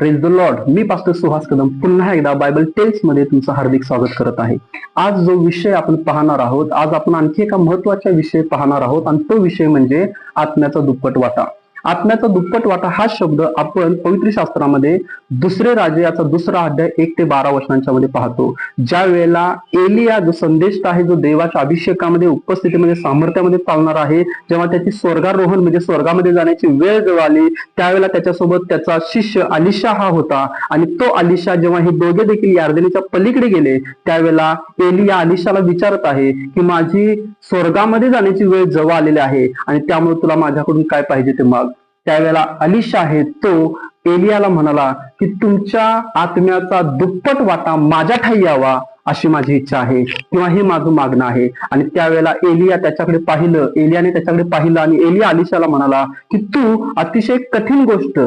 Praise the Lord मी pastor Suhas Kadam पुन्हा एकदा बायबल टेल्समध्ये तुमचं हार्दिक स्वागत करत आहे. आज जो विषय आपण पाहणार आहोत आज आपण आणखी एका महत्त्वाचा विषय पाहणार आहोत आणि तो विषय म्हणजे आत्म्याचा दुप्पट वाटा. आत्म्याचा दुप्पट वाटा हा शब्द आपण पवित्र शास्त्रामध्ये दुसरे राजे याचा दुसरा अध्याय एक ते बारा वर्षांच्या मध्ये पाहतो. ज्या वेळेला एलिया जो संदेश आहे जो देवाच्या अभिषेकामध्ये उपस्थितीमध्ये सामर्थ्यामध्ये चालणार आहे जेव्हा त्याची स्वर्गारोहण म्हणजे स्वर्गामध्ये जाण्याची वेळ जवळ आली त्यावेळेला त्याच्यासोबत त्याचा शिष्य अलिशा हा होता. आणि तो अलिशा जेव्हा हे दोघे देखील यार्दनीच्या पलीकडे गेले त्यावेळेला एलिया अलिशाला विचारत आहे की माझी स्वर्गामध्ये जाण्याची वेळ जवळ आलेली आहे. आणि त्यामुळे तुला माझ्याकडून काय पाहिजे ते माग त्यावेळेला अलिशा आहे तो एलियाला म्हणाला की तुमच्या आत्म्याचा दुप्पट वाटा माझ्या ठाई यावा अशी माझी इच्छा आहे. किंवा हे माझं मागणं आहे. आणि त्यावेळेला एलिया त्याच्याकडे पाहिलं. एलियाने त्याच्याकडे पाहिलं आणि एलिया अलिशाला म्हणाला की तू अतिशय कठीण गोष्ट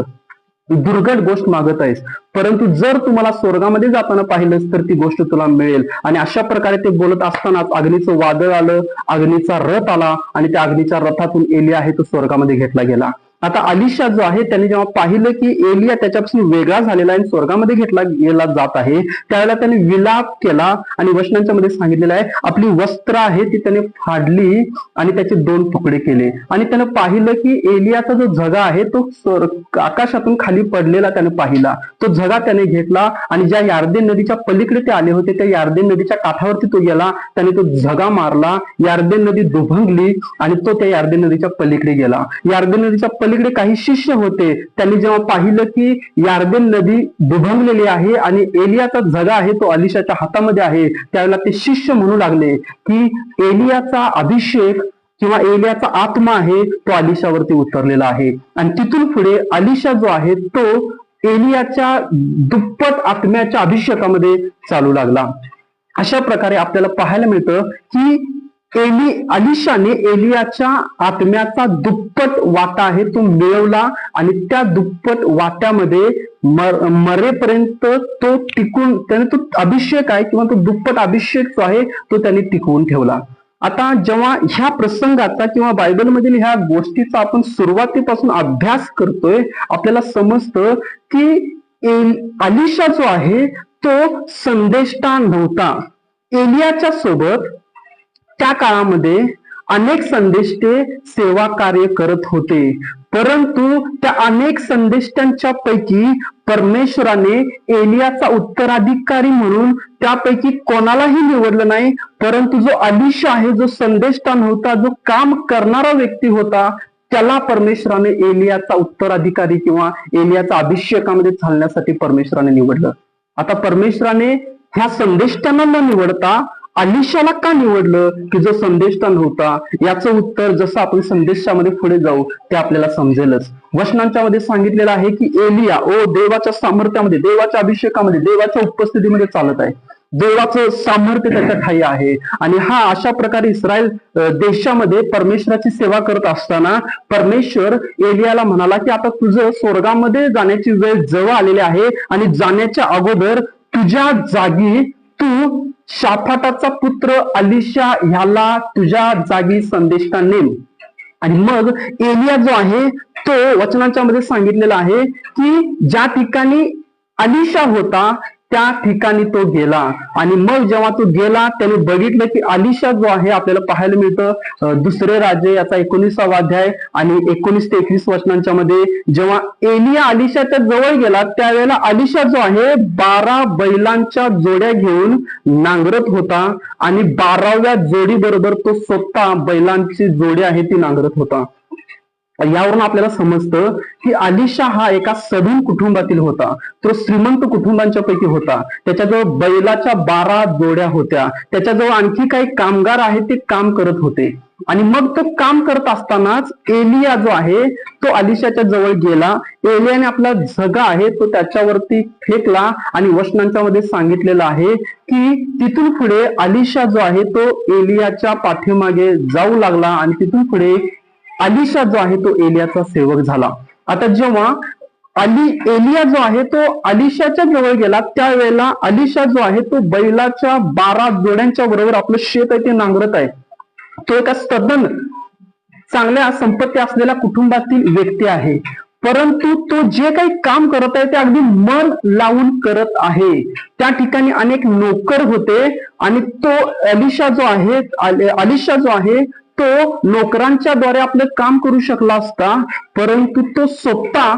दुर्घट गोष्ट मागत आहेस. परंतु जर तुम्हाला स्वर्गामध्ये जाताना पाहिलंस तर ती गोष्ट तुला मिळेल. आणि अशा प्रकारे ते बोलत असतानाच अग्नीचं वादळ आलं अग्नीचा रथ आला आणि त्या अग्नीच्या रथातून एलिया आहे तो स्वर्गामध्ये घेतला गेला. आता अलिशा जो आहे त्याने जेव्हा पाहिलं की एलिया त्याच्यापासून वेगळा झालेला आहे आणि स्वर्गामध्ये घेतला गेला जात आहे त्यावेळेला त्याने विलाप केला आणि वचनांच्या मध्ये सांगितलेलं आहे आपली वस्त्र आहे ती त्याने फाडली आणि त्याचे दोन तुकडे केले. आणि त्याने पाहिलं की एलियाचा जो झगा आहे तो आकाशातून खाली पडलेला त्याने पाहिला. तो झगा त्याने घेतला आणि ज्या यार्देन नदीच्या पलीकडे ते आले होते त्या यार्देन नदीच्या काठावरती तो गेला त्याने तो झगा मारला यार्देन नदी दुभंगली आणि तो त्या यार्देन नदीच्या पलीकडे गेला. यार्देन नदीच्या पलीकडे काही शिष्य होते. त्यांनी जेव्हा पाहिलं की यार्देन नदी दुभंगलेली आहे आणि एलियाचा झगा आहे तो अलिशाच्या हातामध्ये आहे त्यावेळेला ते शिष्य म्हणू लागले की एलियाचा अभिषेक किंवा एलियाचा आत्मा आहे तो अलिशावरती उतरलेला आहे. आणि तिथून पुढे अलिशा जो आहे तो एलियाच्या दुप्पट आत्म्याच्या अभिषेकामध्ये चालू लागला. अशा प्रकारे आपल्याला पाहायला मिळतं की एली अलिशाने एलियाच्या आत्म्याचा दुप्पट वाटा आहे तो मिळवला आणि त्या दुप्पट वाट्यामध्ये मर मरेपर्यंत तो टिकून त्याने तो अभिषेक आहे किंवा तो दुप्पट अभिषेक जो आहे तो त्याने टिकवून ठेवला. आता जेव्हा ह्या प्रसंगाचा किंवा बायबलमधील ह्या गोष्टीचा आपण सुरुवातीपासून अभ्यास करतोय आपल्याला समजतं की एल- अलिशा जो आहे तो संदेष्टा नव्हता. एलियाच्या सोबत त्या काळामध्ये अनेक संदेष्टे सेवा कार्य करत होते. परंतु त्या अनेक संदेष्टांच्या पैकी परमेश्वराने एलियाचा उत्तराधिकारी म्हणून त्यापैकी कोणालाही निवडलं नाही परंतु जो अलिशा आहे जो संदेष्टा नव्हता जो काम करणारा व्यक्ती होता त्याला परमेश्वराने एलियाचा उत्तराधिकारी किंवा एलियाचा अभिषेकामध्ये चालण्यासाठी परमेश्वराने निवडलं. आता परमेश्वराने ह्या संदेष्टांना न निवडता अलिशाला का निवडलं की जो संदेष्टा नव्हता याचं उत्तर जसं आपण संदेशामध्ये पुढे जाऊ ते आपल्याला समजेलच. वचनांच्या मध्ये सांगितलेलं आहे की एलिया ओ देवाच्या सामर्थ्यामध्ये देवाच्या अभिषेकामध्ये देवाच्या उपस्थितीमध्ये चालत आहे. देवाचं सामर्थ्य त्याच्या ठाई आहे. आणि हा अशा प्रकारे इस्रायल देशामध्ये परमेश्वराची सेवा करत असताना परमेश्वर एलियाला म्हणाला की आता तुझं स्वर्गामध्ये जाण्याची वेळ जवळ आलेली आहे आणि जाण्याच्या अगोदर तुझ्या जागी तू शाफाटाचा पुत्र अलिशा ह्याला तुझ्या जागी संदेशता नेम? आणि मग एलिया जो आहे तो वचनांच्या मध्ये सांगितलेला आहे की ज्या ठिकाणी अलिशा होता त्या ठिकाणी तो गेला. आणि मग जेव्हा तो गेला त्याने बघितलं की अलिशा जो आहे आपल्याला पाहायला मिळतं. दुसरे राजे याचा एकोणीसावा अध्याय आणि एकोणीस ते एकवीस वचनांच्या मध्ये जेव्हा एलिया अलिशाच्या जवळ गेला त्यावेळेला अलिशा जो आहे बारा बैलांच्या जोड्या घेऊन नांगरत होता आणि बाराव्या जोडी बरोबर तो स्वतः बैलांची जोडी आहे ती नांगरत होता. यावरून आपल्याला समजतं की अलिशा हा एका सधन कुटुंबातील होता. तो श्रीमंत कुटुंबांच्या पैकी होता. त्याच्याजवळ बैलाच्या बारा जोड्या होत्या. त्याच्याजवळ आणखी काही कामगार आहेत ते काम करत होते. आणि मग तो काम करत असतानाच एलिया जो आहे तो अलिशाच्या जवळ गेला. एलियाने आपला झगा आहे तो त्याच्यावरती फेकला आणि वचनांच्या मध्ये सांगितलेलं आहे की तिथून पुढे अलिशा जो आहे तो एलियाच्या पाठीमागे जाऊ लागला आणि तिथून पुढे अलिशा जो आहे तो एलियाचा सेवक झाला. आता जेव्हा अली एलिया जो आहे तो अलिशाच्या जवळ गेला त्यावेळेला अलिशा जो आहे तो बैलाच्या बारा जोड्यांच्या बरोबर आपलं शेत आहे ते नांगरत आहे. तो एका सदन चांगल्या संपत्ती असलेल्या कुटुंबातील व्यक्ती आहे. परंतु तो जे काही काम करत आहे ते अगदी मन लावून करत आहे. त्या ठिकाणी अनेक नोकर होते आणि तो अलिशा जो आहे अलिशा जो आहे तो नोकरांच्या द्वारे आपलं काम करू शकला असता परंतु तो स्वतः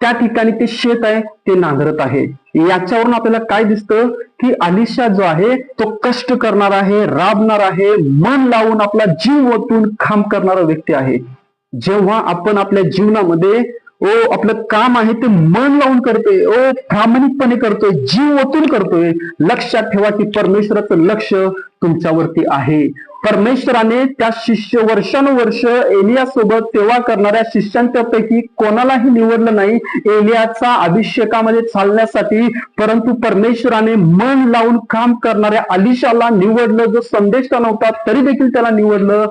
त्या ठिकाणी ते शेत आहे ते नांगरत आहे. याच्यावरून आपल्याला काय दिसतं? की अलिशा जो आहे तो कष्ट करणार आहे राबणार आहे मन लावून आपला जीव ओतून काम करणारा व्यक्ती आहे. जेव्हा आपण आपल्या जीवनामध्ये ओ आपलं काम आहे ते मन लावून करतोय ओ प्रामाणिकपणे करतोय जीव ओतून करतोय. लक्षात ठेवा की परमेश्वराचं लक्ष तुमच्यावरती आहे. परमेश्वराने त्या शिष्य वर्षानुवर्ष एलिया सोबत करणाऱ्या शिष्यांच्यापैकी कोणालाही निवडलं नाही एलियाचा अभिषेकामध्ये चालण्यासाठी. परंतु परमेश्वराने मन लावून काम करणाऱ्या अलिशाला निवडलं. जो संदेश नव्हता तरी देखील त्याला निवडलं.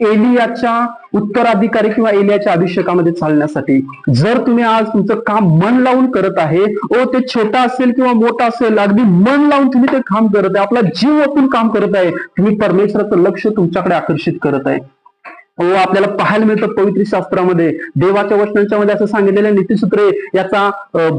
एलियाच्या उत्तराधिकारी किंवा एलियाच्या अभिषेकामध्ये चालण्यासाठी. जर तुम्ही आज तुमचं काम मन लावून करत आहे ओ ते छोटा असेल किंवा मोठा असेल अगदी मन लावून तुम्ही ते काम करत आहे आपला जीव ओतून काम करत आहे तुम्ही परमेश्वराचं लक्ष तुमच्याकडे आकर्षित करत आहे. हो आपल्याला पाहायला मिळतं पवित्र शास्त्रामध्ये देवाच्या वचनांच्या मध्ये असं सांगितलेलं आहे, नीतिसूत्रे याचा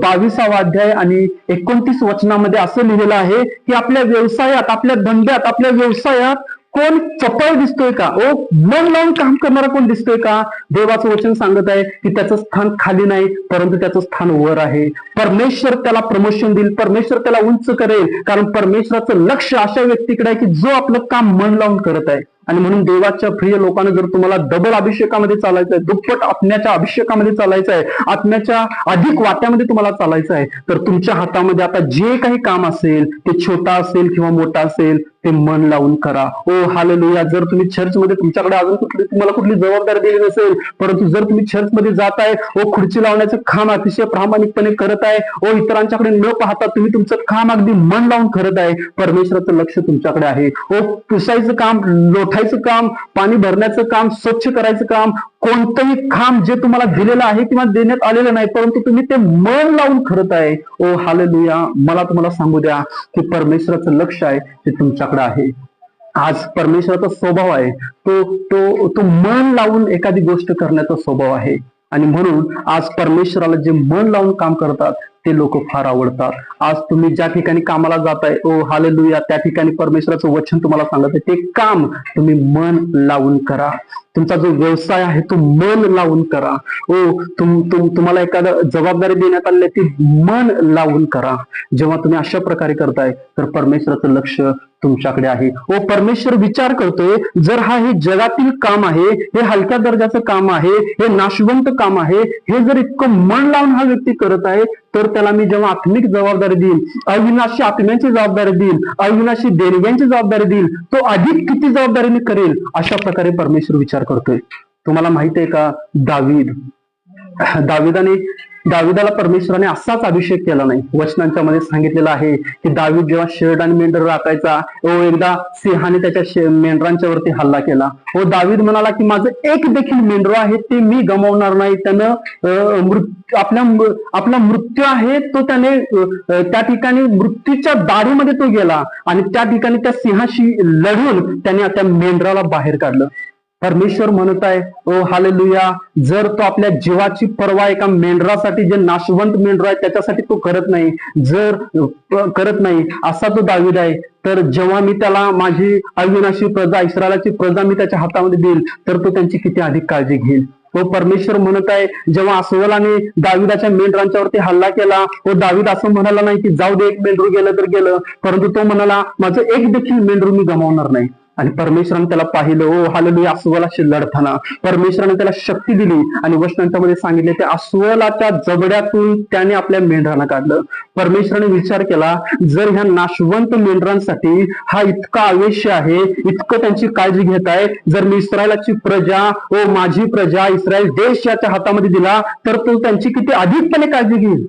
बावीसावा अध्याय आणि एकोणतीस वचनामध्ये असं लिहिलेलं आहे की आपल्या व्यवसायात आपल्या धंद्यात आपल्या व्यवसायात कोण चपळ दिसतोय का? ओ मन लावून काम करणारा कोण दिसतोय का? देवाचं वचन सांगत आहे की त्याचं स्थान खाली नाही परंतु त्याचं स्थान वर आहे. परमेश्वर त्याला प्रमोशन देईल परमेश्वर त्याला उंच करेल. कारण परमेश्वराचं लक्ष अशा व्यक्तीकडे आहे की जो आपलं काम मन लावून करत आहे. आणि म्हणून देवाच्या प्रिय लोकांना जर तुम्हाला डबल अभिषेकामध्ये चालायचं आहे दुप्पट आत्म्याच्या अभिषेकामध्ये चालायचं आहे आत्म्याच्या अधिक वाट्यामध्ये तुम्हाला चालायचं आहे तर तुमच्या हातामध्ये आता जे काही काम असेल ते छोटा असेल किंवा मोठा असेल ते मन लावून करा. हो, ओ हालेलुया जर तुम्ही चर्चमध्ये तुमच्याकडे अजून कुठली तुम्हाला कुठली जबाबदारी दिली नसेल परंतु जर तुम्ही चर्चमध्ये जात आहे ओ खुर्ची लावण्याचं काम अतिशय प्रामाणिकपणे करत आहे ओ इतरांच्याकडे न पाहता तुम्ही तुमचं काम अगदी मन लावून करत आहे परमेश्वराचं लक्ष तुमच्याकडे आहे. ओ पुसायचं काम लोटायचं काम पाणी भरण्याचं काम स्वच्छ करायचं काम कोणतंही काम जे तुम्हाला दिलेलं आहे किंवा देण्यात आलेलं नाही परंतु तुम्ही ते मन लावून करत आहे. ओ हालेलुया मला तुम्हाला सांगू द्या की परमेश्वराचं लक्ष आहे ते तुमच्याकडे आहे. आज परमेश्वराचा स्वभाव आहे. तो तो तो मन लावून एखादी गोष्ट करण्याचा स्वभाव आहे. आणि म्हणून आज परमेश्वराला जे मन लावून काम करतात ते लोक फार आवडतात. आज तुम्ही ज्या ठिकाणी कामाला जाताय ओ हालेलुया त्या ठिकाणी परमेश्वराचं वचन तुम्हाला सांगत आहे ते काम तुम्ही मन लावून करा. तुमचा जो व्यवसाय आहे तो मन लावून करा. ओ तुम तुम तुम्हाला एखादा जबाबदारी देण्यात आली ती मन लावून करा. जेव्हा तुम्ही अशा प्रकारे करताय तर परमेश्वराचं लक्ष तुमच्याकडे आहे. व परमेश्वर विचार करतोय जर हा हे जगातील काम आहे हे हलक्या दर्जाचं काम आहे हे नाशवंत काम आहे हे जर इतकं मन लावून हा व्यक्ती करत आहे तर त्याला मी जेव्हा आत्मिक जबाबदारी देईन अविनाशी आत्म्यांची जबाबदारी देईन अविनाशी देणग्यांची जबाबदारी देईल तो अधिक किती जबाबदारीने करेल अशा प्रकारे परमेश्वर विचार करतोय. तुम्हाला माहीत आहे का? दावीद दाविदाने दाविदाला परमेश्वराने असाच अभिषेक केला नाही. वचनांच्या मध्ये सांगितलेलं आहे की दावीद जेव्हा शेरड आणि मेंढर राखायचा ओ एकदा सिंहाने त्याच्या शे- मेंढरांच्या वरती हल्ला केला. व दावीद म्हणाला की माझं एक देखील मेंढर आहे ते मी गमावणार नाही. त्यानं अं, आपल्या आपला मृत्यू आहे तो त्याने त्या ठिकाणी मृत्यूच्या दाढीमध्ये तो गेला आणि त्या ठिकाणी त्या सिंहाशी लढून त्याने त्या मेंढराला बाहेर काढलं. परमेश्वर म्हणत आहे ओ हालेलुया जर तो आपल्या जीवाची पर्वा एका मेंढरासाठी जे नाशवंत मेंढर आहे त्याच्यासाठी तो करत नाही. जर करत नाही असा तो दावीद आहे. तर जेव्हा मी त्याला माझी अविनाशी प्रजा इस्रायलाची प्रजा मी त्याच्या हातामध्ये देईल तर तो त्यांची किती अधिक काळजी घेईल. तो परमेश्वर म्हणत आहे जेव्हा अस्वलाने दाविदाच्या मेंढरांच्यावरती हल्ला केला व दावीद असं म्हणाला नाही की जाऊ दे एक मेंढरू गेलं तर गेलं. परंतु तो म्हणाला माझं एक देखील मेंढरू मी गमावणार नाही. आणि परमेश्वराने त्याला पाहिलं ओ हालेलुया अस्वलाशी लढताना परमेश्वराने त्याला शक्ती दिली आणि वचनांच्या मध्ये सांगितले त्या अस्वलाच्या जबड्यातून त्याने आपल्या मेंढरांना काढलं. परमेश्वराने विचार केला जर ह्या नाशवंत मेंढरांसाठी हा इतका आवेश आहे इतकं त्यांची काळजी घेत आहे जर मी इस्रायलाची प्रजा ओ माझी प्रजा इस्रायल देश याच्या हातामध्ये दिला तर तो त्यांची किती अधिकपणे काळजी घेईल?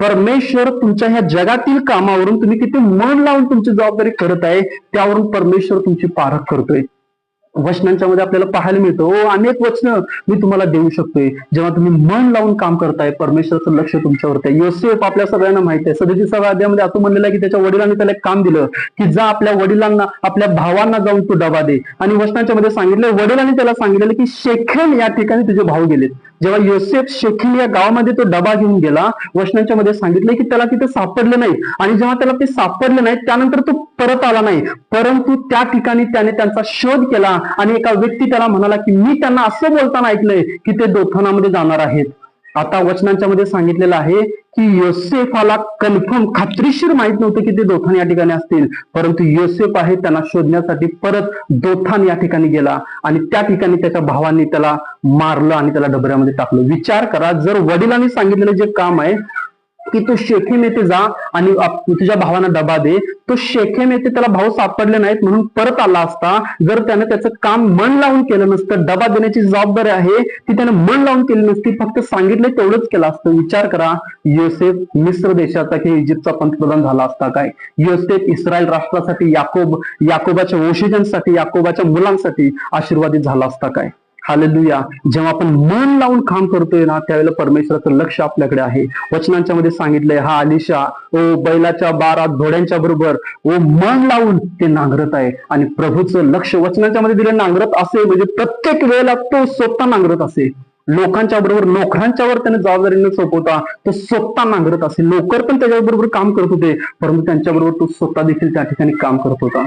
परमेश्वर तुमच्या ह्या जगातील कामावरून तुम्ही किती मन लावून तुमची जबाबदारी करत आहे त्यावरून परमेश्वर तुमची पारख करतोय. वचनांच्या मध्ये आपल्याला पाहायला मिळतं ओ अनेक वचनं मी तुम्हाला देऊ शकतोय. जेव्हा तुम्ही मन लावून काम करताय परमेश्वराचं लक्ष तुमच्यावरती आहे. योसेफ आपल्या सगळ्यांना माहिती आहे. सध्याची सगळ्या अध्यायामध्ये असं म्हणलेलं आहे की त्याच्या वडिलांनी त्याला एक काम दिलं की जा आपल्या वडिलांना आपल्या भावांना जाऊन तू डबा दे. आणि वचनाच्या मध्ये सांगितलं वडिलांनी त्याला सांगितलेलं की शेखेम या ठिकाणी तुझे भाऊ गेलेत. जेव्हा योसेफ शेखीम या गावामध्ये तो डबा घेऊन गेला वचनांच्या मध्ये सांगितलंय की त्याला तिथे सापडलं नाही. आणि जेव्हा त्याला ते सापडले नाही त्यानंतर तो परत आला नाही. परंतु त्या ठिकाणी त्याने त्यांचा शोध केला आणि एका व्यक्ती त्याला म्हणाला की मी त्यांना असं बोलताना ऐकलंय की ते दोथानामध्ये जाणार आहेत. आता वचनांच्या मध्ये सांगितलेलं आहे की योसेफाला कन्फर्म खात्रीशीर माहीत नव्हते की ते दोथान या ठिकाणी असतील. परंतु योसेफ आहे त्यांना शोधण्यासाठी परत दोथान या ठिकाणी गेला आणि त्या ठिकाणी त्याच्या भावांनी त्याला मारलं आणि त्याला डबऱ्यामध्ये टाकलं. विचार करा जर वडिलांनी सांगितलेलं जे काम आहे की तू शेखेम येथे जा आणि तुझ्या भावांना डबा दे. तो शेखेम येथे त्याला भाऊ सापडले नाहीत म्हणून परत आला असता. जर त्याने त्याचं काम मन लावून केलं नसतं डबा देण्याची जबाबदारी आहे ती त्याने मन लावून केली नसती फक्त सांगितलं तेवढंच केलं असतं. विचार करा योसेफ मिस्र देशाचा किंवा इजिप्तचा पंतप्रधान झाला असता काय? योसेफ इस्रायल राष्ट्रासाठी याकोब याकोबाच्या वंशजांसाठी याकोबाच्या मुलांसाठी आशीर्वादित झाला असता काय? हालेलुया जेव्हा आपण मन लावून काम करतोय ना त्यावेळेला परमेश्वराचं लक्ष आपल्याकडे आहे. वचनांच्या मध्ये सांगितलंय हा आलिशा ओ बैलाच्या बारा घोड्यांच्या बरोबर ओ मन लावून ते नांगरत आहे. आणि प्रभूचं लक्ष वचनाच्या मध्ये दिलं नांगरत असे म्हणजे प्रत्येक वेळेला तो स्वतः नांगरत असे. लोकांच्या बरोबर नोकरांच्यावर त्याने जबाबदारीने सोपवता तो स्वतः नांगरत असे. नोकर पण त्याच्याबरोबर काम करत होते परंतु त्यांच्याबरोबर तो स्वतः देखील त्या ठिकाणी काम करत होता.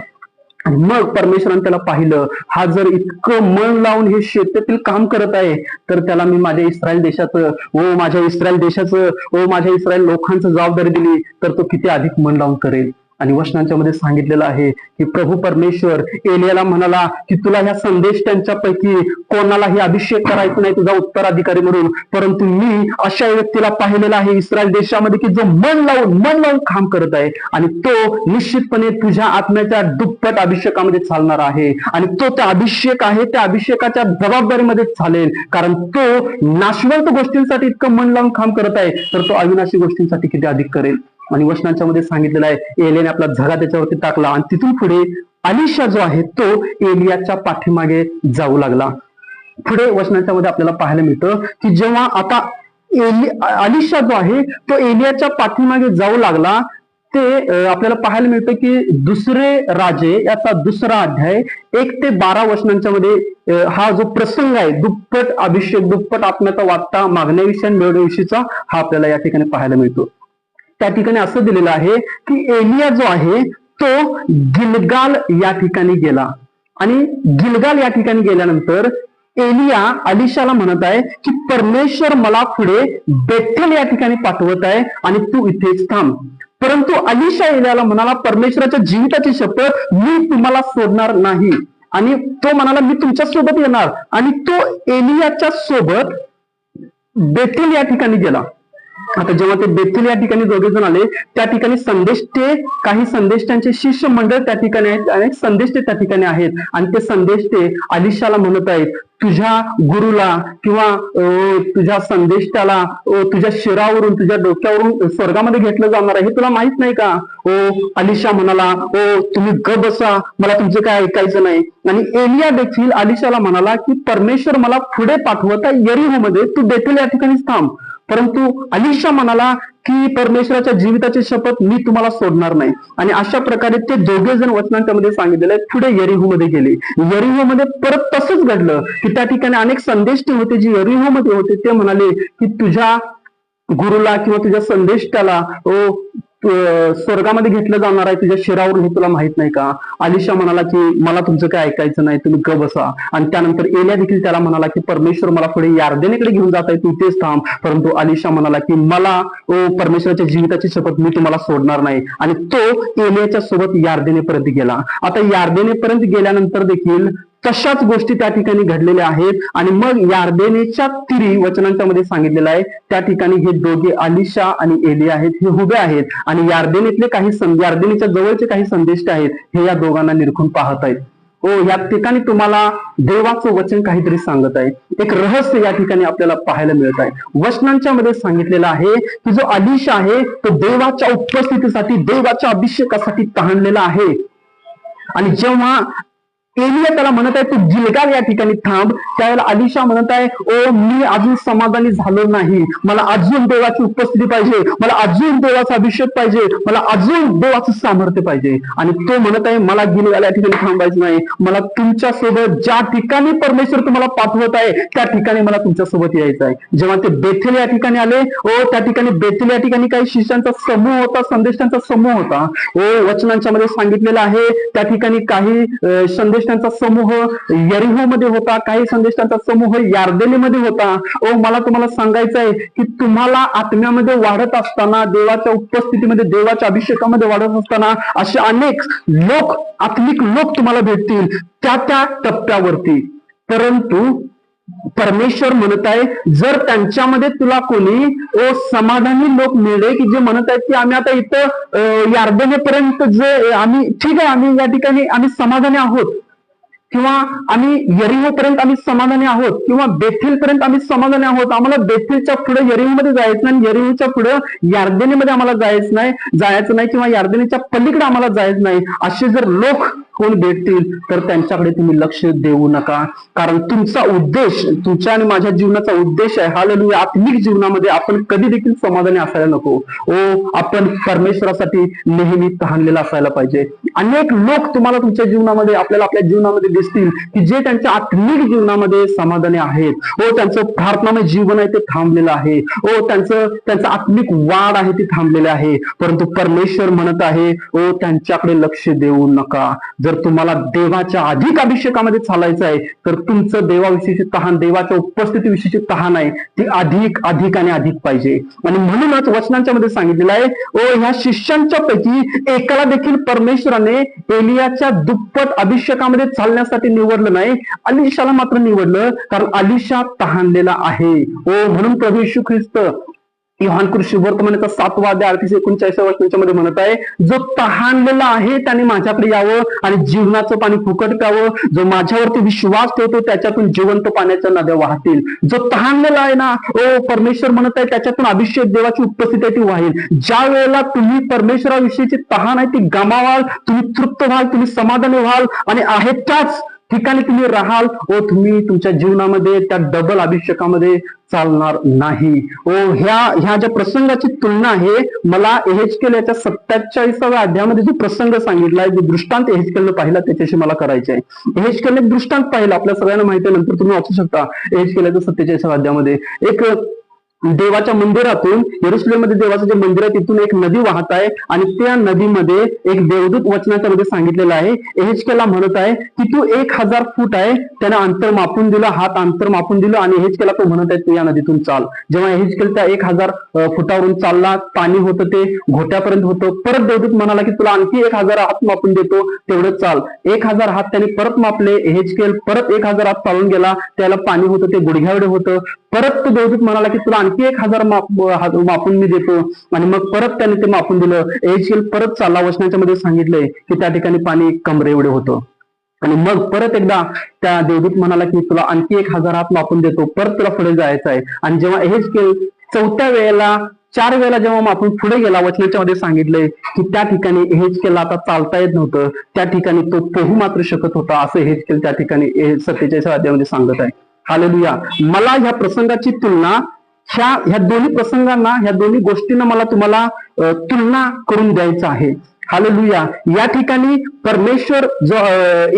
मग परमेश्वरान त्याला पाहिलं हा जर इतकं मन लावून हे शेतातील काम करत आहे तर त्याला मी माझ्या इस्रायल देशाचं व माझ्या इस्रायल देशाचं व माझ्या इस्रायल लोकांचं जबाबदारी दिली तर तो किती अधिक मन लावून करेल? आणि वचनांच्या मध्ये सांगितलेलं आहे की प्रभू परमेश्वर एलियाला म्हणाला की तुला ह्या संदेश त्यांच्यापैकी कोणालाही अभिषेक करायचा नाही तुझा उत्तराधिकारी म्हणून. परंतु मी अशा व्यक्तीला पाहिलेला आहे इस्रायल देशामध्ये की जो मन लावून मन लावून काम करत आहे आणि तो निश्चितपणे तुझ्या आत्म्याच्या दुप्पट अभिषेकामध्ये चालणार आहे. आणि तो त्या अभिषेक आहे त्या अभिषेकाच्या जबाबदारीमध्ये चालेल. कारण तो नाशवंत गोष्टींसाठी इतकं मन लावून काम करत आहे. तर तो अविनाशी गोष्टींसाठी किती अधिक करेल? आणि वचनांच्या मध्ये सांगितलेलं आहे एलियाने आपला झगा त्याच्यावरती टाकला आणि तिथून पुढे अलिशा जो आहे तो एलियाच्या पाठीमागे जाऊ लागला. पुढे वचनांच्या मध्ये आपल्याला पाहायला मिळतं की जेव्हा आता एलि अलिशा जो आहे तो एलियाच्या पाठीमागे जाऊ लागला ते आपल्याला पाहायला मिळतं की दुसरे राजे याचा दुसरा अध्याय एक ते बारा वचनांच्या मध्ये हा जो प्रसंग आहे दुप्पट अभिषेक दुप्पट आत्म्याचा वाटता मागण्याविषयी आणि मिळवण्याविषयीचा हा आपल्याला या ठिकाणी पाहायला मिळतो. त्या ठिकाणी असं दिलेलं आहे की एलिया जो आहे तो गिलगाल या ठिकाणी गेला. आणि गिलगाल या ठिकाणी गेल्यानंतर एलिया अलिशाला म्हणत आहे की परमेश्वर मला पुढे बेथेल या ठिकाणी पाठवत आहे आणि तू इथेच थांब. परंतु अलिशा एलियाला म्हणाला परमेश्वराच्या जीविताची शपथ मी तुम्हाला सोडणार नाही. आणि तो म्हणाला मी तुमच्यासोबत येणार. आणि तो एलियाच्या सोबत बेथेल या ठिकाणी गेला. आता जेव्हा ते बेथेल या ठिकाणी दोघे जण आले त्या ठिकाणी संदेष्टे काही संदेष्टांचे शिष्य मंडळ त्या ठिकाणी आहेत आणि संदेष्टे त्या ठिकाणी आहेत. आणि ते संदेष्टे आलिशाला म्हणत आहेत तुझ्या गुरुला किंवा तुझ्या संदेष्टाला तुझ्या शिरावरून तुझ्या डोक्यावरून स्वर्गामध्ये घेतलं जाणार आहे हे तुला माहीत नाही का? हो, ओ अलिशा म्हणाला ओ तुम्ही ग बसा मला तुमचं काय ऐकायचं नाही. आणि एलिया देखील अलिशाला म्हणाला की परमेश्वर मला पुढे पाठवत आहे यरीहोमध्ये तू बेथेल या ठिकाणीच थांब. परंतु अलिशा म्हणाला की परमेश्वराच्या जीविताची शपथ मी तुम्हाला सोडणार नाही. आणि अशा प्रकारे ते दोघे जण वचनांच्या मध्ये सांगितलेले पुढे यरिहो मध्ये गेले. यरिहो मध्ये परत तसंच घडलं की त्या ठिकाणी अनेक संदेश होते जे यरिहो मध्ये होते ते म्हणाले की तुझ्या गुरुला किंवा तुझ्या संदेष्टाला ओ स्वर्गामध्ये घेतलं जाणार आहे तुझ्या शरीरावर हे तुला माहीत नाही का? अलिशा म्हणाला की मला तुमचं काय ऐकायचं नाही तुम्ही ग बसा. आणि त्यानंतर एल्या देखील त्याला म्हणाला की परमेश्वर मला पुढे यार्देनेकडे घेऊन जात आहे तू तेच थांब. परंतु अलिशा म्हणाला की मला ओ परमेश्वराच्या जीविताची शपथ मी तुम्हाला सोडणार नाही. आणि तो एलियाच्या सोबत यार्देनेपर्यंत गेला. आता यार्देनेपर्यंत गेल्यानंतर देखील तशाच गोष्टी त्या ठिकाणी घडलेल्या आहेत. आणि मग यार्देनेच्या तिरी वचनांच्या मध्ये सांगितलेलं आहे. त्या ठिकाणी हे दोघे अलिशा आणि एली आहेत हे उभे आहेत. आणि यार्देनेतले काही सं- यार्देनेच्या जवळचे काही संदेश आहेत हे या दोघांना निरखून पाहत आहेत. हो या ठिकाणी तुम्हाला देवाचं वचन काहीतरी सांगत आहे एक रहस्य या ठिकाणी आपल्याला पाहायला मिळत आहे. वचनांच्या मध्ये सांगितलेलं आहे की जो आदिश आहे तो देवाच्या उपस्थितीसाठी देवाच्या अभिषेकासाठी तहानलेला आहे. आणि जेव्हा एलिया त्याला म्हणत आहे तू जिलगाव या ठिकाणी थांब. त्यावेळेला अलिशा म्हणत आहे ओ मी अजून समाधानी झालो नाही. मला अजून देवाची उपस्थिती पाहिजे. मला अजून देवाचा अभिषेक पाहिजे. मला अजून देवाचं सामर्थ्य पाहिजे. आणि तो म्हणत आहे मला गिलगाल या ठिकाणी थांबायचं नाही. मला तुमच्यासोबत ज्या ठिकाणी परमेश्वर तुम्हाला पाठवत आहे त्या ठिकाणी मला तुमच्यासोबत यायचं आहे. जेव्हा ते बेथेल या ठिकाणी आले ओ त्या ठिकाणी बेथेल या ठिकाणी काही शिष्यांचा समूह होता संदेशांचा समूह होता. ओ वचनांच्या मध्ये सांगितलेलं आहे त्या ठिकाणी काही संदेश संदेशांचा समूह यरिहो मध्ये होता काही संदेशांचा समूह यार्देलीमध्ये होता. ओ मला तुम्हाला सांगायचं आहे की तुम्हाला आत्म्यामध्ये वाढत असताना देवाच्या उपस्थितीमध्ये देवाच्या अभिषेकामध्ये वाढत असताना असे अनेक लोक आत्मिक लोक तुम्हाला भेटतील त्या त्या टप्प्यावरती. परंतु परमेश्वर म्हणत आहे जर त्यांच्यामध्ये तुला कोणी ओ समाधानी लोक मिळले की जे म्हणत आहेत की आम्ही आता इथं यार्दनेपर्यंत जे आम्ही ठीक आहे आम्ही या ठिकाणी आम्ही समाधानी आहोत. किंवा आम्ही यरिहो पर्यंत आम्ही समाधानी आहोत किंवा बेथेल पर्यंत आम्ही समाधानी आहोत आम्हाला बेथेलच्या पुढे यरिहोमध्ये जायचं नाही यरिहोच्या पुढे यार्देनीमध्ये आम्हाला जायचं नाही जायचं नाही किंवा यार्देनीच्या पलीकडे आम्हाला जायचं नाही असे जर लोक कोण भेटतील तर त्यांच्याकडे तुम्ही लक्ष देऊ नका. कारण तुमचा उद्देश तुमच्या आणि माझ्या जीवनाचा उद्देश आहे. हालेलुया आत्मिक जीवनामध्ये आपण कधी देखील समाधानी असायला नको. ओ आपण परमेश्वरासाठी नेहमी तहानलेला असायला पाहिजे. अनेक लोक तुम्हाला तुमच्या जीवनामध्ये आपल्याला आपल्या जीवनामध्ये दिसतील की जे त्यांच्या आत्मिक जीवनामध्ये समाधानी आहेत. ओ त्यांचं प्रार्थनामय जीवन आहे ते थांबलेलं आहे. ओ त्यांचं त्यांचं आत्मिक वाढ आहे ती थांबलेली आहे. परंतु परमेश्वर म्हणत आहे ओ त्यांच्याकडे लक्ष देऊ नका. जर तुम्हाला देवाच्या अधिक अभिषेकामध्ये चालायचं आहे तर तुमचं देवाविषयीची तहान देवाच्या उपस्थितीविषयीची तहान आहे ती अधिक अधिक आणि अधिक पाहिजे. आणि म्हणूनच वचनांच्या मध्ये सांगितलेलं आहे ओ ह्या शिष्यांच्या पैकी एकाला देखील परमेश्वराने एलियाच्या दुप्पट अभिषेकामध्ये चालण्यासाठी निवडलं नाही अलिशाला मात्र निवडलं कारण अलिशा तहानलेला आहे. ओ म्हणून प्रभू येशू ख्रिस्त योहान कृषी वर्तमानाचा सातवा अध्याय अडतीस एकोणचाळीस वर्षांच्या मध्ये म्हणत आहे जो तहानलेला आहे त्याने माझ्याकडे यावं आणि जीवनाचं पाणी फुकट प्यावं. जो माझ्यावरती विश्वास ठेवतो त्याच्यातून जिवंत पाण्याच्या नद्या वाहतील. जो तहानलेला आहे ना ओ परमेश्वर म्हणत आहे त्याच्यातून अभिषेक देवाची उपस्थिती ती वाहील. ज्या वेळेला तुम्ही परमेश्वराविषयीची तहान आहे ती गमावाल तुम्ही तृप्त व्हाल तुम्ही समाधानी व्हाल आणि आहे त्याच ठिकाणी तुम्ही राहाल व तुम्ही तुमच्या जीवनामध्ये त्या डबल अभिषेकामध्ये चालणार नाही. ओ ह्या ह्या ज्या प्रसंगाची तुलना आहे मला एहेचकेल याच्या सत्तेचाळीसाव्या अध्यायामध्ये जो प्रसंग सांगितलाय जो दृष्टांत एहेचकेलनं पाहिला त्याच्याशी मला करायचे आहे एहेचकेलने दृष्टांत पाहिला आपल्या सगळ्यांना माहिती आहे नंतर तुम्ही वाचू शकता एहेचकेलाच्या सत्तेचाळीसाव्या अध्यायामध्ये. एक देवाच्या मंदिरातून येरुसलेमध्ये देवाचं जे मंदिर आहे तिथून एक नदी वाहत आहे आणि त्या नदीमध्ये एक देवदूत वचनाच्या मध्ये सांगितलेलं आहे. एहेचकेला म्हणत आहे की तू एक हजार फूट आहे त्याने अंतर मापून दिलं हात अंतर मापून दिलं आणि एहेचकेला तो म्हणत आहे तू या नदीतून चाल. जेव्हा एहेचकेल त्या एक हजार फुटावरून चालला पाणी होतं ते घोट्यापर्यंत होतं परत देवदूत म्हणाला की तुला आणखी एक हजार हात मापून देतो तेवढं चाल. एक हजार हात त्याने परत मापले एहेचकेल परत एक हजार हात चालून गेला त्याला पाणी होतं ते गुडघ्यावडे होतं. परत तो देवदूत म्हणाला की तुला आणखी एक हजार माप मापून मी देतो. आणि मग परत त्याने ते मापून दिलं. एचकेल परत चालला वचनाच्या मध्ये सांगितलंय की त्या ठिकाणी पाणी कमरे एवढे होतं. आणि मग परत एकदा त्या देवदूत म्हणाला की तुला आणखी एक हजार हात मापून देतो. परत तुला पुढे जायचं आहे. आणि जेव्हा एहेचकेल चौथ्या वेळेला चार वेळेला जेव्हा आपण पुढे गेला वचनाच्या मध्ये सांगितलंय की त्या ठिकाणी हेचकेला आता चालता येत नव्हतं. त्या ठिकाणी तो पोहू मात्र शकत होता असं हेच केलं त्या ठिकाणी सत्तेचाळीस अध्यायामध्ये सांगत आहे. हालेलुया मला ह्या प्रसंगाची तुलना ह्या ह्या दोन्ही प्रसंगांना ह्या दोन्ही गोष्टींना मला तुम्हाला तुलना करून द्यायचं आहे. हालेलुया या ठिकाणी परमेश्वर जो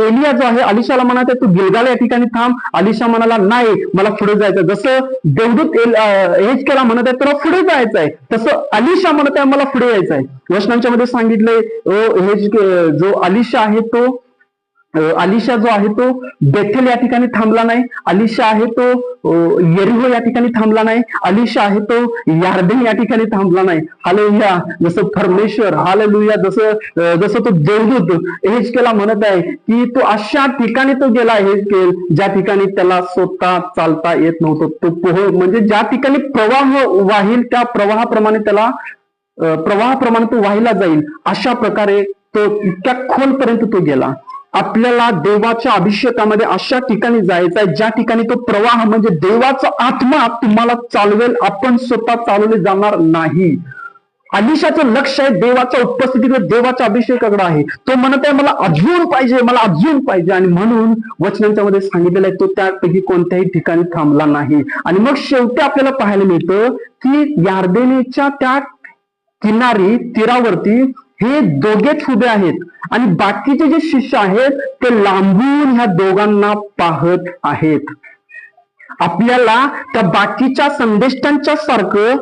एलिया जो आहे अलिशाला म्हणत आहे तू गिलगाल या ठिकाणी थांब. अलिशा म्हणाला नाही मला पुढे जायचं जसं देवदूत एल- हेच केला म्हणत आहे तुला पुढे जायचं आहे तसं अलिशा म्हणत आहे मला पुढे यायचं आहे वचनांच्या मध्ये सांगितलंय ओ, जो अलिशा आहे तो अलिशा जो आहे तो बेथेल या ठिकाणी थांबला नाही. अलिशा आहे तो येरिहो या ठिकाणी थांबला नाही. अलिशा आहे तो यार्देन या ठिकाणी थांबला नाही. हालेलुया जसं परमेश्वर हालेलुया जसं जसं तो देवदूत हेचकेला म्हणत आहे की तो अशा ठिकाणी तो गेला हेचकेल ज्या ठिकाणी त्याला स्वतः चालता येत नव्हतं. तो पोह म्हणजे ज्या ठिकाणी प्रवाह वाहील त्या प्रवाहाप्रमाणे त्याला प्रवाहाप्रमाणे तो वाहिला जाईल. अशा प्रकारे तो इतक्या खोलपर्यंत तो गेला. आपल्याला देवाच्या अभिषेकामध्ये अशा ठिकाणी जायचं आहे ज्या ठिकाणी तो प्रवाह म्हणजे देवाचा आत्मा तुम्हाला चालवेल आपण स्वतः चालवले जाणार नाही. अलिशाचं लक्ष आहे देवाच्या उपस्थितीकडे देवाच्या अभिषेकाकडे आहे. तो म्हणत आहे मला अजून पाहिजे मला अजून पाहिजे. आणि म्हणून वचनांच्या मध्ये सांगितलेलं आहे तो त्यापैकी कोणत्याही ठिकाणी थांबला नाही. आणि मग शेवटी आपल्याला पाहायला मिळतं की यार्देनेच्या त्या किनारी तीरावरती हे दोघेच उभे आहेत. आणि बाकीचे जे शिष्य आहेत ते लांबून ह्या दोघांना पाहत आहेत. आपल्याला त्या बाकीच्या संदेष्टांच्या सारखं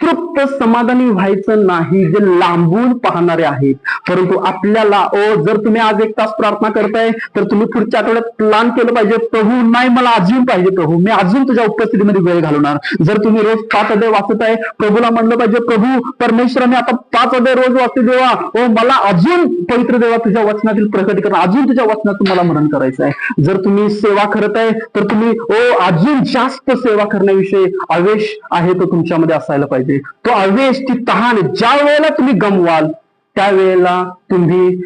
तृप्त समाधानी व्हायचं नाही जे लांबून पाहणारे आहेत. परंतु आपल्याला ओ जर तुम्ही आज एक तास प्रार्थना करताय तर तुम्ही पुढच्या आठवड्यात प्लान केलं पाहिजे. प्रभू नाही मला अजून पाहिजे प्रभू मी अजून तुझ्या उपस्थितीमध्ये वेळ घालवणार. जर तुम्ही रोज पाच अध्याय वाचत आहे प्रभूला म्हणलं पाहिजे प्रभू परमेश्वराने आता पाच अध्याय रोज वाचते देवा. ओ मला अजून पवित्र देवा तुझ्या वचनातील प्रकटीकरण अजून तुझ्या वचनातून मला मनन करायचं आहे. जर तुम्ही सेवा करत आहे तर तुम्ही ओ अजून जास्त सेवा करण्याविषयी आवेश आहे तो तुमच्यामध्ये असायला पाहिजे. तो आवेश ती तहान ज्या वेळेला तुम्ही गमवाल त्यावेळेला तुम्ही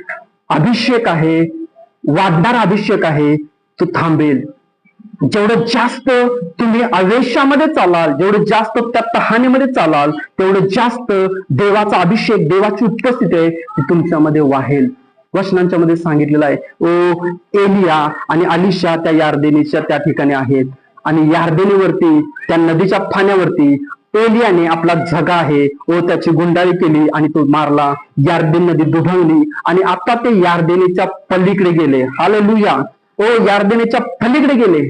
अभिषेक आहे वाढणारा अभिषेक आहे तो थांबेल. जेवढं जास्त तुम्ही आवेशामध्ये चालाल जेवढं जास्त त्या तहानेमध्ये चालाल तेवढं जास्त देवाचा अभिषेक देवाची उपस्थिती आहे ती तुमच्यामध्ये वाहेल. वचनांच्या मध्ये सांगितलेलं आहे ओ एलिया आणि अलिशा त्या यार्देनीच्या त्या ठिकाणी आहेत. आणि यार्देनीवरती त्या नदीच्या फाण्यावरती एलियाने आपला झगा आहे ओ त्याची गुंडाळी केली आणि तो मारला यार्देन नदी दुभवली आणि आता ते यार्देनीच्या पलीकडे गेले. हालेलुया ओ यार्देनीच्या पलीकडे गेले.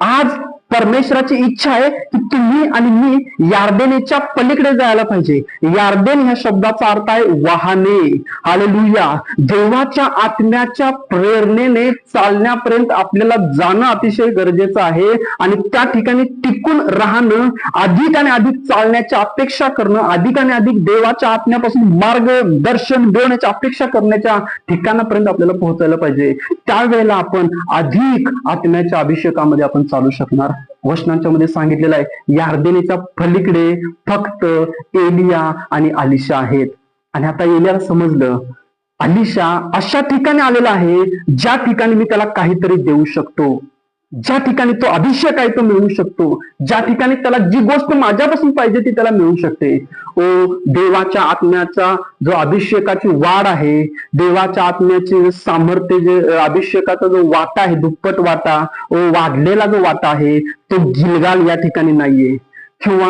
आज परमेश्वराची इच्छा आहे की तुम्ही आणि मी यार्देनेच्या पलीकडे जायला पाहिजे. यार्देन ह्या शब्दाचा अर्थ आहे वाहने. हालेलुया देवाच्या आत्म्याच्या प्रेरणेने चालण्यापर्यंत आपल्याला जाणं अतिशय गरजेचं आहे आणि त्या ठिकाणी टिकून राहणं अधिक आणि अधिक चालण्याची अपेक्षा करणं अधिक आणि अधिक देवाच्या आत्म्यापासून मार्गदर्शन मिळवण्याची अपेक्षा करण्याच्या ठिकाणापर्यंत आपल्याला पोहोचायला पाहिजे. त्यावेळेला आपण अधिक आत्म्याच्या अभिषेकामध्ये आपण चालू शकणार वचनांच्या मध्ये सांगितलेलं आहे यार्देनेच्या पलीकडे फक्त एलिया आणि आलिशा आहेत. आणि आता एलियाला समजलं अलिशा अशा ठिकाणी आलेला आहे ज्या ठिकाणी मी त्याला काहीतरी देऊ शकतो. ज्या ठिकाणी तो अभिषेक आहे तो मिळू शकतो. ज्या ठिकाणी त्याला जी गोष्ट माझ्यापासून पाहिजे ती त्याला मिळू शकते. ओ देवाच्या आत्म्याचा जो अभिषेकाची वाढ आहे देवाच्या आत्म्याचे सामर्थ्य जे अभिषेकाचा जो वाटा आहे दुप्पट वाटा ओ वाढलेला जो वाटा आहे तो गिलगाल या ठिकाणी नाहीये. किंवा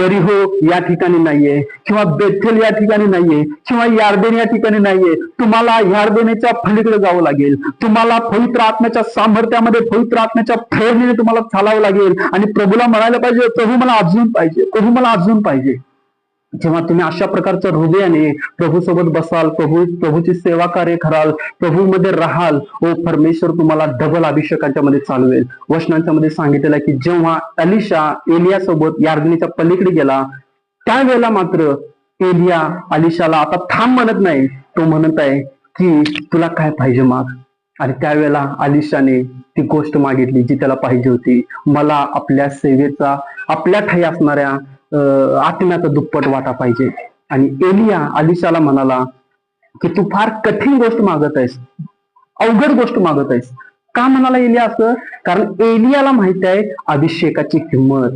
यरिहो या ठिकाणी नाहीये किंवा बेथेल या ठिकाणी नाहीये किंवा यार्देन या ठिकाणी नाहीये तुम्हाला यार्देनेच्या फलीकडे जावं लागेल. तुम्हाला पवित्र आत्म्याच्या सामर्थ्यामध्ये पवित्र आत्म्याच्या प्रेरणेने तुम्हाला चालावं लागेल. आणि प्रभूला म्हणायला पाहिजे प्रभू मला अजून पाहिजे प्रभू मला अजून पाहिजे. जेव्हा तुम्ही अशा प्रकारच्या हृदयाने प्रभू सोबत बसाल प्रभू प्रभूची सेवा कार्य कराल प्रभूमध्ये राहाल ओ परमेश्वर तुम्हाला डबल अभिषेकांच्या मध्ये चालवेल. वचनांच्या मध्ये सांगितलेलं आहे की जेव्हा अलिशा एलिया सोबत यार्दिनीच्या पलीकडे गेला त्यावेळेला मात्र एलिया अलिशाला आता थांब म्हणत नाही. तो म्हणत आहे की तुला काय पाहिजे माग? आणि त्यावेळेला अलिशाने ती गोष्ट मागितली जी त्याला पाहिजे होती. मला आपल्या सेवेचा आपल्या ठाई असणाऱ्या आत्म्याचा दुप्पट वाटा पाहिजे. आणि एलिया अलिशाला म्हणाला की तू फार कठीण गोष्ट मागत आहेस. अवघड गोष्ट मागत आहेस. का म्हणाला एलिया असं? कारण एलियाला माहिती आहे अभिषेकाची किंमत.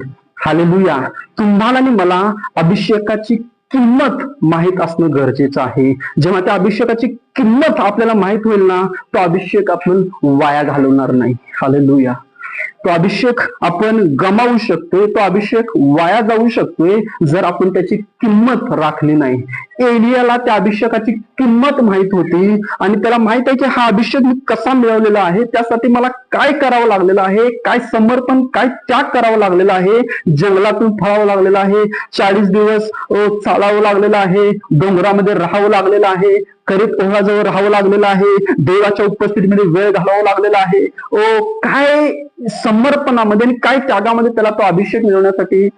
हालेलुया. तुम्हाला आणि मला अभिषेकाची किंमत माहीत असणं गरजेचं आहे. जेव्हा त्या अभिषेकाची किंमत आपल्याला माहीत होईल ना तो अभिषेक आपण वाया घालवणार नाही. हालेलुया. तो अभिषेक आपण गमावू शकतोय तो अभिषेक वाया जाऊ शकतोय जर आपण त्याची किंमत राखली नाही. एलियाला त्या अभिषेकाची किंमत माहीत होती आणि त्याला माहीत आहे की हा अभिषेक मी कसा मिळवलेला आहे त्यासाठी मला काय करावं लागलेलं आहे काय समर्पण काय त्याग करावं लागलेला आहे जंगलातून फळावं लागलेलं आहे चाळीस दिवस चालावं लागलेलं आहे डोंगरामध्ये राहावं लागलेलं आहे करीत ओहाजवळ राहावं लागलेलं आहे देवाच्या उपस्थितीमध्ये वेळ घालावा लागलेला आहे. ओ काय समर्पणामध्ये आणि काय त्यागामध्ये त्याला तो अभिषेक मिळवण्यासाठी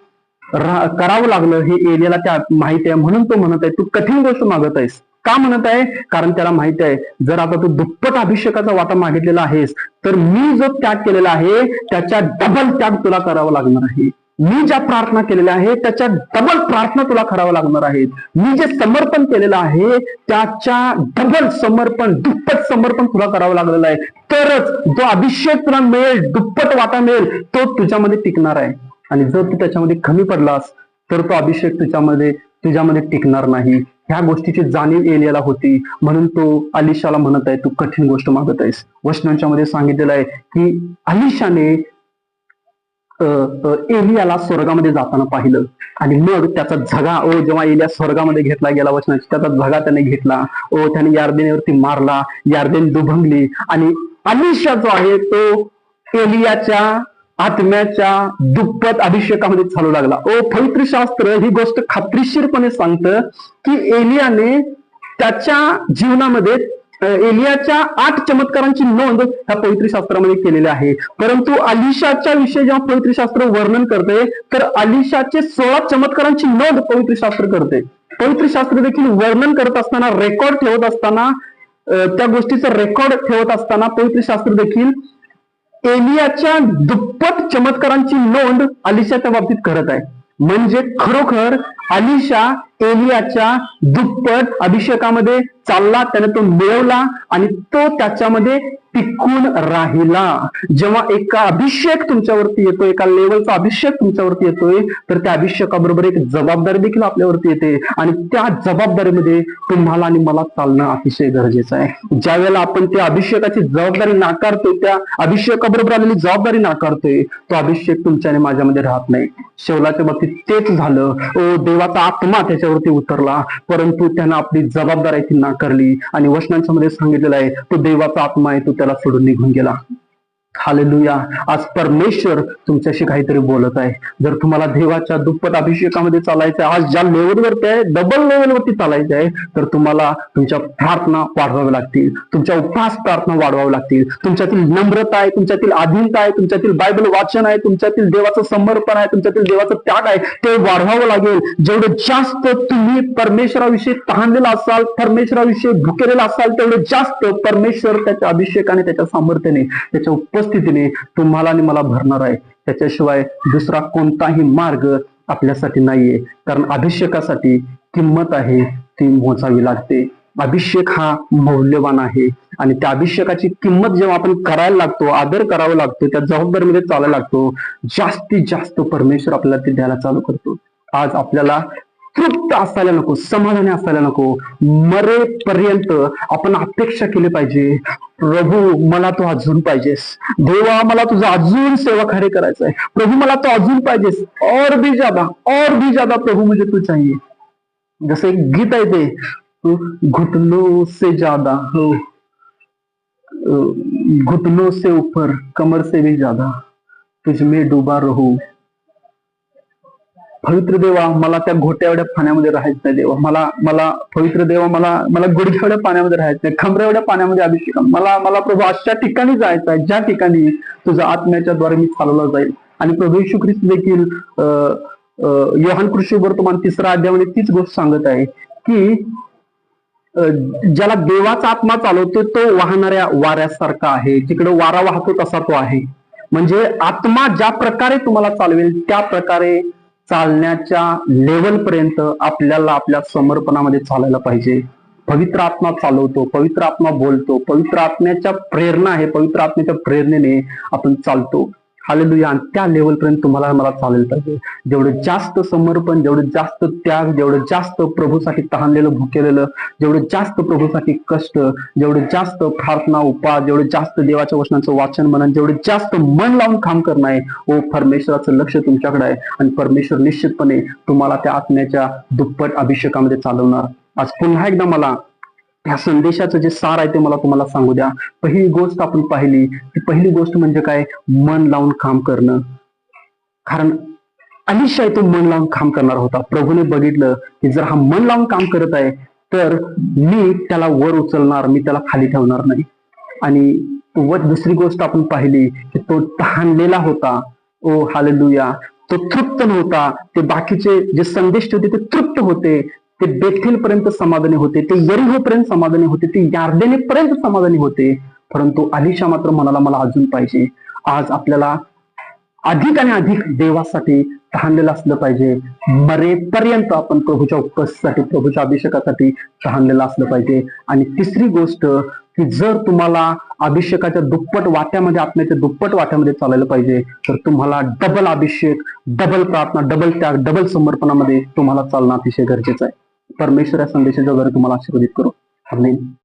करावं लागलं हे एलियाला त्या माहिती आहे म्हणून तो म्हणत आहे तू कठीण गोष्ट मागत आहेस. का म्हणत आहे? कारण त्याला माहिती आहे जर आता तू दुप्पट अभिषेकाचा वाटा मागितलेला आहेस तर मी जो त्याग केलेला आहे त्याच्या डबल त्याग तुला करावा लागणार आहे. मी ज्या प्रार्थना केलेल्या आहे त्याच्या डबल प्रार्थना तुला करावं लागणार आहेत. मी जे समर्पण केलेलं आहे त्याच्या डबल समर्पण दुप्पट समर्पण तुला करावं लागलेलं आहे. तरच जो अभिषेक तुला मिळेल दुप्पट वाटा मिळेल तो तुझ्यामध्ये टिकणार आहे. आणि जर तू त्याच्यामध्ये कमी पडलास तर तो अभिषेक तुझ्यामध्ये तुझ्यामध्ये टिकणार नाही. ह्या गोष्टीची जाणीव एलियाला होती. म्हणून तो अलिशाला म्हणत आहे तू कठीण गोष्ट मागत आहेस. वचनांच्या मध्ये सांगितलेलं आहे की अलिशाने एलियाला स्वर्गामध्ये जाताना पाहिलं. आणि मग त्याचा झगा ओ जेव्हा एलिया स्वर्गामध्ये घेतला गेला वचनाची त्याचा झगा त्याने घेतला. ओ त्याने यार्देनेवरती मारला यार्देन दुभंगली. आणि अलिशा जो आहे तो एलियाच्या आत्म्याच्या दुप्पट अभिषेकामध्ये चालू लागला. ओ पवित्र शास्त्र ही गोष्ट खात्रीशीरपणे सांगतं की एलियाने त्याच्या जीवनामध्ये एलियाच्या आठ चमत्कारांची नोंद ह्या पवित्र शास्त्रामध्ये केलेली आहे परंतु अलिशाच्या विषयी जेव्हा पवित्र शास्त्र वर्णन करते तर अलिशाचे सोळा चमत्कारांची नोंद पवित्र शास्त्र करते. पवित्री शास्त्र देखील वर्णन करत असताना रेकॉर्ड ठेवत असताना त्या गोष्टीचं रेकॉर्ड ठेवत असताना पवित्र शास्त्र देखील एलियाच्या दुप्पट चमत्कारांची नोंद अलिशाच्या बाबतीत करत आहे. म्हणजे खरोखर अलिशा एलियाच्या दुप्पट अभिषेकामध्ये चालला त्याने तो मिळवला आणि तो त्याच्यामध्ये टिकून राहिला. जेव्हा एका अभिषेक तुमच्यावरती येतो एका लेवलचा अभिषेक तुमच्यावरती येतोय तर त्या अभिषेकाबरोबर एक जबाबदारी देखील आपल्यावरती येते. आणि त्या जबाबदारीमध्ये तुम्हाला आणि मला चालणं अतिशय गरजेचं आहे. ज्या वेळेला आपण त्या अभिषेकाची जबाबदारी नाकारतोय त्या अभिषेकाबरोबर आलेली जबाबदारी नाकारतोय तो अभिषेक तुमच्या माझ्यामध्ये राहत नाही. शेवलाच्या बाबतीत तेच झालं. ओ देवाचा आत्मा त्याच्यावरती उतरला परंतु त्यानं आपली जबाबदारी आहे ती नाकारली आणि वचनांच्या मध्ये सांगितलेलं आहे तो देवाचा आत्मा आहे तो त्याला सोडून निघून गेला. हालेलुया. आज परमेश्वर तुमच्याशी काहीतरी बोलत आहे. जर तुम्हाला देवाच्या दुप्पट अभिषेकामध्ये चालायचं आहे आज ज्या लेवलवरती आहे डबल लेवलवरती चालायचं आहे तर तुम्हाला तुमच्या प्रार्थना वाढवाव्या लागतील. तुमच्या उपवास प्रार्थना वाढवाव्या लागतील. तुमच्यातील नम्रता आहे तुमच्यातील अधीनता आहे तुमच्यातील बायबल वाचन आहे तुमच्यातील देवाचं समर्पण आहे तुमच्यातील देवाचं त्याग आहे ते वाढवावं लागेल. जेवढं जास्त तुम्ही परमेश्वराविषयी तहानलेला असाल परमेश्वराविषयी भुकेलेला असाल तेवढं जास्त परमेश्वर त्याच्या अभिषेकाने त्याच्या सामर्थ्याने त्याच्या उपस्थितीने तुम्हाला आणि मला भरणार आहे. त्याच्याशिवाय दुसरा कोणताही मार्ग आपल्यासाठी नाहीये. कारण अभिषेकासाठी किंमत आहे ती मोजावी लागते. अभिषेक हा मौल्यवान आहे. आणि त्या अभिषेकाची किंमत जेव्हा आपण करायला लागतो आदर करावा लागतो त्या जबाबदारीमध्ये चालायला लागतो जास्तीत जास्त परमेश्वर आपल्याला ते द्यायला चालू करतो. आज आपल्याला तृप्त असायला नको समाधानी असायला नको मरेपर्यंत आपण अपेक्षा केली पाहिजे. प्रभू, मला तू अजून पाहिजेस. देवा, मला तुझं अजून सेवा कार्य करायचं आहे प्रभू, मला तू अजून पाहिजेस. और भी ज़्यादा, और भी ज़्यादा प्रभू मुझे तू चाहिए. जसं एक गीत आहे ते घुटनों से ज़्यादा हो घुटनों से ऊपर, कमर से भी ज़्यादा तुझ में डुबा रहू पवित्र देवा मला त्या घोट्या एवढ्या पाण्यामध्ये राहायचं नाही देवा. मला मला पवित्र देवा मला मला गुडघ्या एवढ्या पाण्यामध्ये राहायचं नाही खंबऱ्या एवढ्या पाण्यामध्ये अभिषेक मला मला प्रभू अशा ठिकाणी जायचं आहे ज्या ठिकाणी तुझ्या आत्म्याच्या द्वारे मी चालवला जाईल. आणि प्रभू यशू ख्रिस्त देखील अं, योहान कृषी वर्तमान तिसरा अध्यायामध्ये तीच गोष्ट सांगत आहे की ज्याला देवाचा आत्मा चालवतो तो वाहणाऱ्या वाऱ्यासारखा आहे. जिकडे वारा वाहतो तसा तो आहे. म्हणजे आत्मा ज्या प्रकारे तुम्हाला चालवेल त्या प्रकारे चालण्याच्या लेवलपर्यंत आपल्याला आपल्या समर्पणामध्ये चालायला पाहिजे. पवित्र आत्मा चालवतो पवित्र आत्मा बोलतो पवित्र आत्म्याच्या प्रेरणा आहे पवित्र आत्म्याच्या प्रेरणेने आपण चालतो. हालेलुया आणि त्या लेवल पर्यंत तुम्हाला मला चालेल पाहिजे. जेवढं जास्त समर्पण जेवढं जास्त त्याग जेवढं जास्त प्रभूसाठी तहानलेलं भुकेलेलं जेवढं जास्त प्रभूसाठी कष्ट जेवढं जास्त प्रार्थना उपास जेवढं जास्त देवाच्या वचनाचं वाचन म्हणून जेवढं जास्त मन लावून काम करणं आहे ओ परमेश्वराचं लक्ष तुमच्याकडे आहे. आणि परमेश्वर निश्चितपणे तुम्हाला त्या आत्म्याच्या दुप्पट अभिषेकामध्ये चालवणार. आज पुन्हा एकदा मला ह्या संदेशाचं जे सार आहे ते मला तुम्हाला सांगू द्या. पहिली गोष्ट आपण पाहिली ती पहिली गोष्ट म्हणजे काय? मन लावून काम करणं. कारण अनिशय तो मन लावून काम करणार होता. प्रभूने बघितलं की जर हा मन लावून काम करत आहे तर मी त्याला वर उचलणार मी त्याला खाली ठेवणार नाही. आणि व दुसरी गोष्ट आपण पाहिली की तो तहानलेला होता. Oh hallelujah. तो तृप्त नव्हता. ते बाकीचे जे संदेश होते ते तृप्त होते. ते बेथेल पर्यंत समाधानी होते ते यरिहो पर्यंत समाधानी होते ते यार्देने पर्यंत समाधानी होते. परंतु अलिशा मात्र म्हणाला मला अजून पाहिजे. आज आपल्याला अधिक आणि अधिक देवासाठी तहानलेलं असलं पाहिजे. मरेपर्यंत आपण प्रभूच्या उपस्थितीसाठी प्रभूच्या अभिषेकासाठी तहानलेलं असलं पाहिजे. आणि तिसरी गोष्ट की जर तुम्हाला अभिषेकाच्या दुप्पट वाट्यामध्ये आत्म्याच्या दुप्पट वाट्यामध्ये चालायला पाहिजे तर तुम्हाला डबल अभिषेक डबल प्रार्थना डबल त्याग डबल समर्पणामध्ये तुम्हाला चालणं अतिशय गरजेचं आहे. परमेश्वर या संदेशाच्या द्वारे तुम्हाला आशीर्वादित करू आमेन